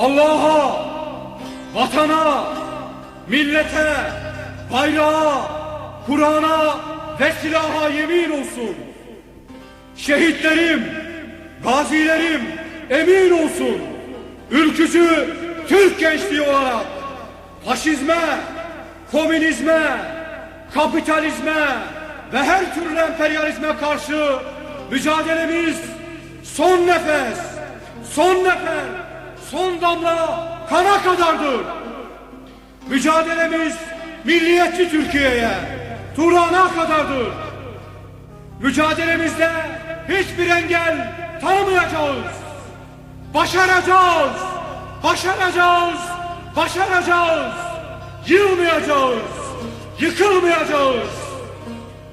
Allah'a, vatana, millete, bayrağa, Kur'an'a ve silaha yemin olsun. Şehitlerim, gazilerim emin olsun. Ülkücü Türk gençliği olarak faşizme, komünizme, kapitalizme ve her türlü emperyalizme karşı mücadelemiz son nefes, son nefes son damla kana kadardır. Mücadelemiz milliyetçi Türkiye'ye, Turan'a kadardır. Mücadelemizde hiçbir engel tanımayacağız. Başaracağız, başaracağız, başaracağız. Yılmayacağız, yıkılmayacağız.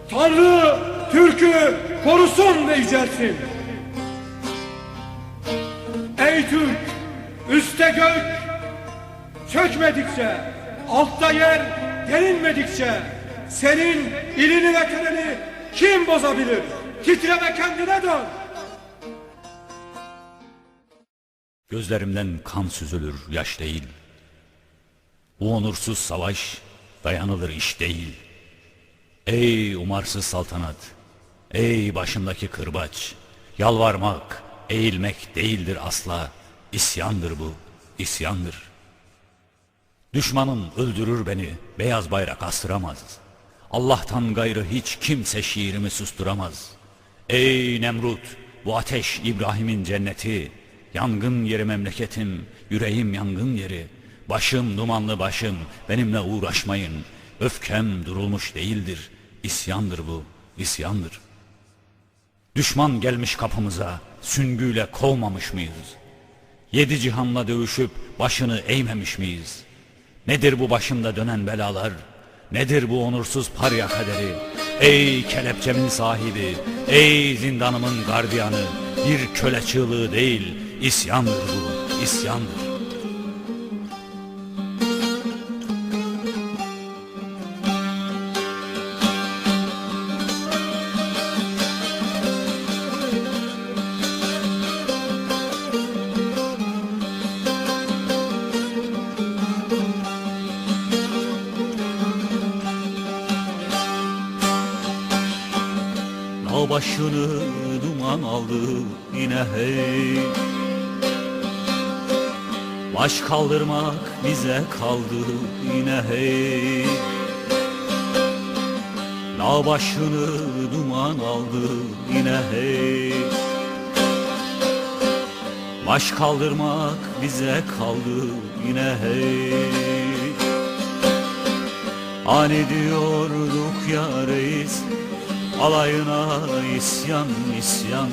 Tanrı Türk'ü korusun ve yücelsin. Ey Türk, üstte gök, çökmedikçe, altta yer derinmedikçe, senin ilini ve tenini kim bozabilir? Titre ve kendine dön. Gözlerimden kan süzülür yaş değil. Bu onursuz savaş dayanılır iş değil. Ey umarsız saltanat, ey başındaki kırbaç, yalvarmak, eğilmek değildir asla, isyandır bu, isyandır. Düşmanın öldürür beni, beyaz bayrak astıramaz. Allah'tan gayrı hiç kimse şiirimi susturamaz. Ey Nemrut, bu ateş İbrahim'in cenneti, yangın yeri memleketim, yüreğim yangın yeri. Başım dumanlı başım, benimle uğraşmayın. Öfkem durulmuş değildir, isyandır bu, isyandır. Düşman gelmiş kapımıza, süngüyle kovmamış mıyız? Yedi cihanla dövüşüp başını eğmemiş miyiz? Nedir bu başımda dönen belalar? Nedir bu onursuz parya kaderi? Ey kelepçemin sahibi, ey zindanımın gardiyanı, bir köle çığlığı değil, isyandır bu, isyandır. Başını duman aldı yine hey. Baş kaldırmak bize kaldı yine hey. Dağ başını duman aldı yine hey. Baş kaldırmak bize kaldı yine hey. Hani diyorduk ya reis Alayına isyan isyan.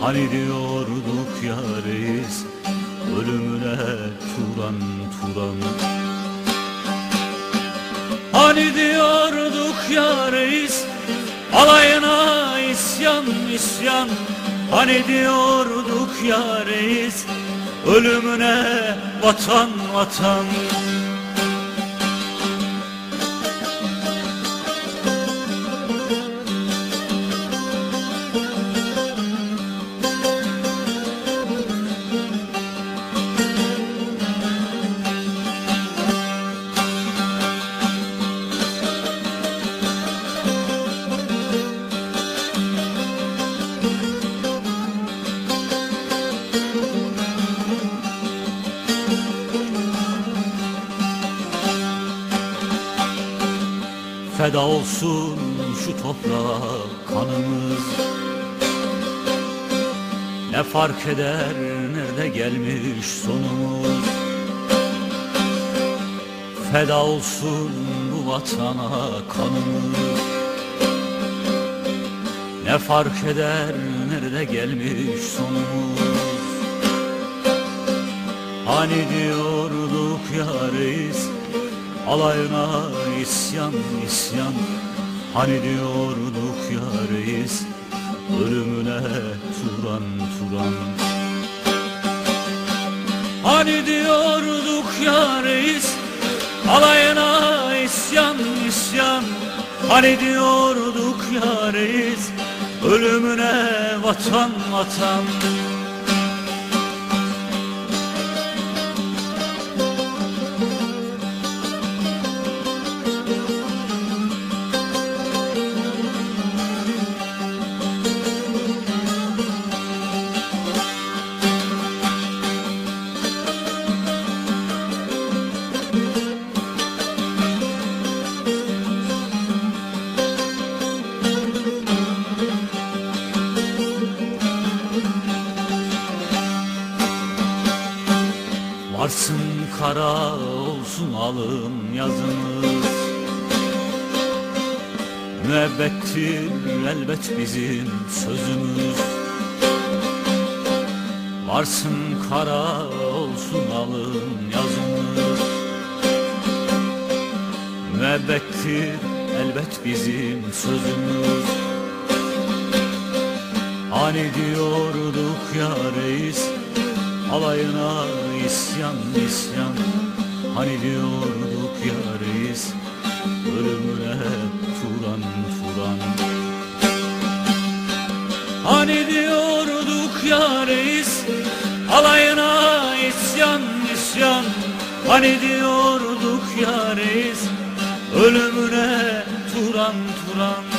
Hani diyorduk ya reis Ölümüne turan turan. Hani diyorduk ya reis Alayına isyan isyan. Hani diyorduk ya reis Ölümüne vatan vatan Feda olsun şu toprağa kanımız. Ne fark eder nerede gelmiş sonumuz? Feda olsun bu vatana kanımız. Ne fark eder nerede gelmiş sonumuz? Hani diyorduk ya reis Alayına isyan isyan. Hani diyorduk ya reis Ölümüne turan turan. Hani diyorduk ya reis Alayına isyan isyan. Hani diyorduk ya reis Ölümüne vatan vatan kara olsun alın yazınız Müebbettir elbet bizim sözümüz. Varsın kara olsun alın yazınız Müebbettir elbet bizim sözümüz. Hani diyorduk ya reis Alayına isyan isyan. Hani diyorduk ya reis Ölümüne turan turan. Hani diyorduk ya reis Alayına isyan isyan. Hani diyorduk ya reis Ölümüne turan turan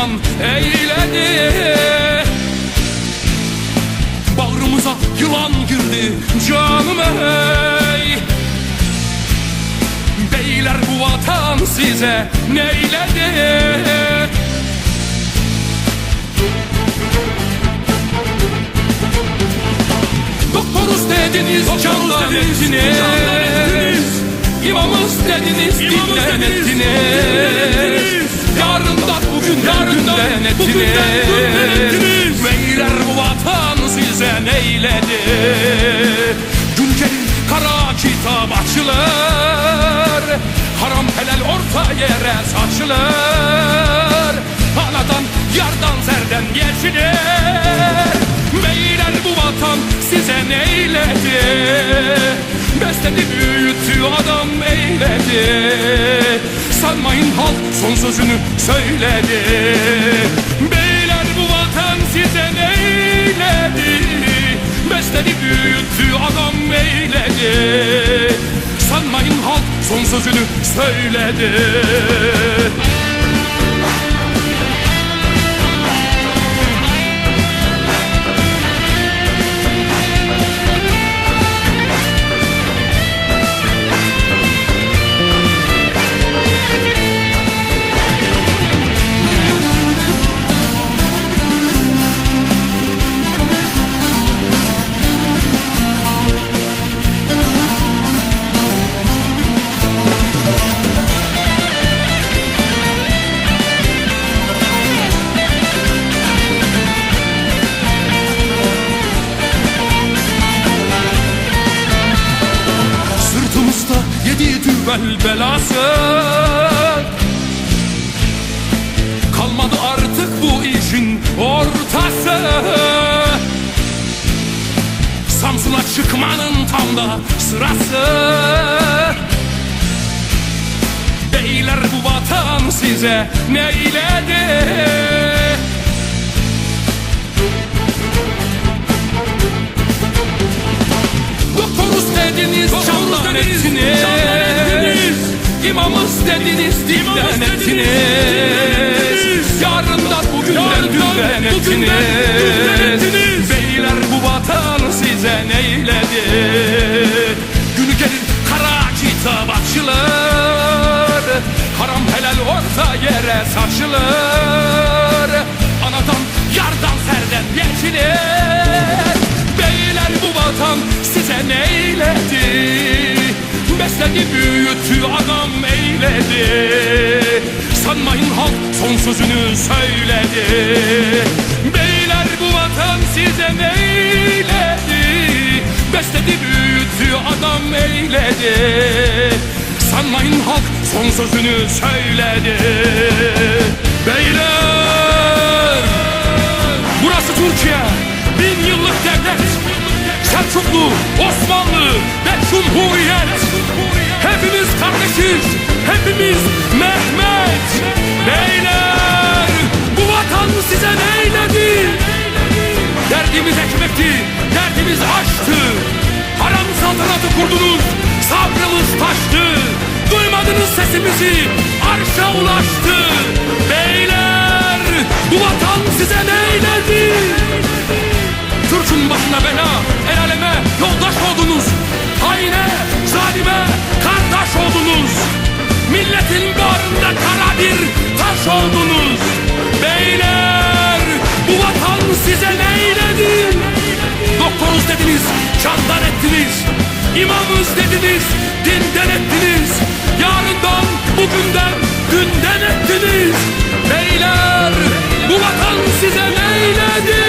düşman eyledi. Bağrımıza yılan girdi canım ey. Beyler bu vatan size neyledi? Doktoruz dediniz, candan ettiniz İmamız dediniz, dinden ettiniz Yarından bugün yarından ettiniz Beyler bu vatan size neyledi? Gün gelir kara kitap açılır. Haram helal orta yere saçılır. Anadan yardan serden geçilir. Beyler bu vatan size neyledi Besledi büyüttü adam eyledi. Sanmayın halk son sözünü söyledi. Beyler bu vatan size neyledi? Besledi büyüttü adam eyledi. Sanmayın halk son sözünü söyledi düvel belası. Kalmadı artık bu işin ortası. Samsun'a çıkmanın tam da sırası. Beyler bu vatan size neyledi Doktoruz dediniz, candan ettiniz İmamız dediniz, dinden ettiniz Yarından bugünden dünden ettiniz Beyler bu vatan size neyledi? Günü gelir kara kitap açılır. Haram helal orta yere saçılır. Anadan yardan serden geçilir. Beyler bu vatan size neyledi Besledi büyüttü adam eyledi. Sanmayın halk son sözünü söyledi. Beyler bu vatan size neyledi? Besledi büyüttü adam eyledi. Sanmayın halk son sözünü söyledi. Beyler Selçuklu, Osmanlı ve Cumhuriyet. Hepimiz kardeşiz, hepimiz Mehmet. Beyler, bu vatan size neyledi? Derdimiz ekmekti, derdimiz aşktı. Haram saltanatı kurdunuz, sabrımız taştı. Duymadınız sesimizi, arşa ulaştı. Beyler, bu vatan size neyledi? Türk'ün başına bela, el aleme yoldaş oldunuz. Haine, zalime kardeş oldunuz. Milletin bağrında kara bir taş oldunuz. Beyler, bu vatan size neyledi? Doktoruz dediniz, candan ettiniz. İmamız dediniz, dinden ettiniz. Yarından, bugünden, dünden ettiniz. Beyler, bu vatan size neyledi?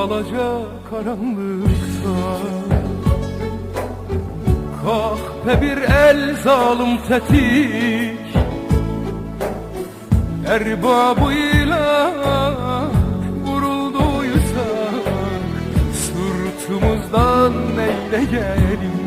Alaca karanlıkta Kahpe bir el zalim tetik. Erbabıyla vurulduysa Sırtımızdan neyleyelim